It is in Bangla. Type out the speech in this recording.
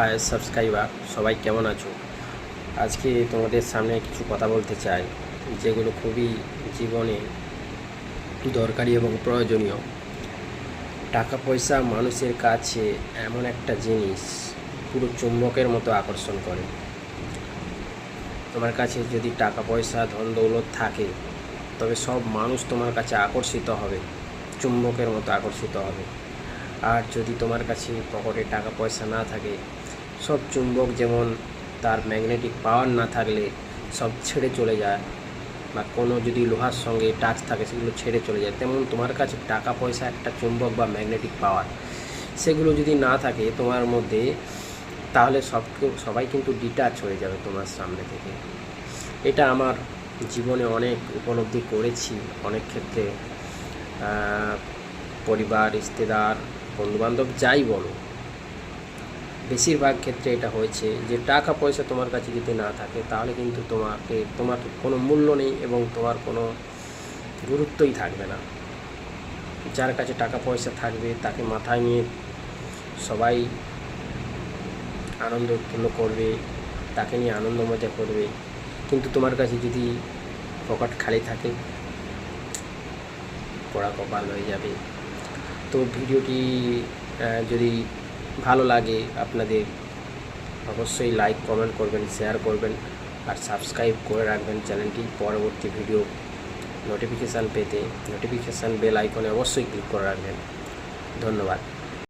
হাই সাবস্ক্রাইবার, সবাই কেমন আছো? আজকে তোমাদের সামনে কিছু কথা বলতে চাই, যেগুলো খুবই জীবনে দরকারি এবং প্রয়োজনীয়। টাকা পয়সা মানুষের কাছে এমন একটা জিনিস, পুরো চুম্বকের মতো আকর্ষণ করে। তোমার কাছে যদি টাকা পয়সা, ধন দৌলত থাকে, তবে সব মানুষ তোমার কাছে আকর্ষিত হবে, চুম্বকের মতো আকর্ষিত হবে। আর যদি তোমার কাছে পকেটে টাকা পয়সা না থাকে সব চুম্বক যেমন তার ম্যাগনেটিক পাওয়ার না থাকলে সব ছেড়ে চলে যায় বা কোনো যদি লোহার সঙ্গে টাচ থাকে সেগুলো ছেড়ে চলে যায়। তেমন তোমার কাছে টাকা, পয়সা, একটা চুম্বক বা ম্যাগনেটিক পাওয়ার সেগুলো যদি না থাকে তোমার মধ্যে, তাহলে সব সবাই কিন্তু ডিটাচ হয়ে যাবে তোমার সামনে থেকে। এটা আমার জীবনে অনেক উপলব্ধি করেছি। অনেক ক্ষেত্রে পরিবার রিশতেদার বন্ধুবান্ধব যাই বলো বেশিরভাগ ক্ষেত্রে এটা হয়েছে যে টাকা পয়সা তোমার কাছে যদি না থাকে, তাহলে কিন্তু তোমাকে, তোমার কোনো মূল্য নেই এবং তোমার কোনো গুরুত্বই থাকবে না। যার কাছে টাকা পয়সা থাকবে, তাকে মাথায় নিয়ে সবাই আনন্দ উৎপন্ন করবে, তাকে নিয়ে আনন্দ মজা করবে। কিন্তু তোমার কাছে যদি পকেট খালি থাকে, পড়া কপাল হয়ে যাবে। তো ভিডিওটি যদি ভালো লাগে আপনাদের, অবশ্যই লাইক কমেন্ট করবেন শেয়ার করবেন, আর সাবস্ক্রাইব করে রাখবেন চ্যানেলটি পরবর্তী ভিডিও নোটিফিকেশান পেতে নোটিফিকেশান বেল আইকনে অবশ্যই ক্লিক করে রাখবেন। ধন্যবাদ।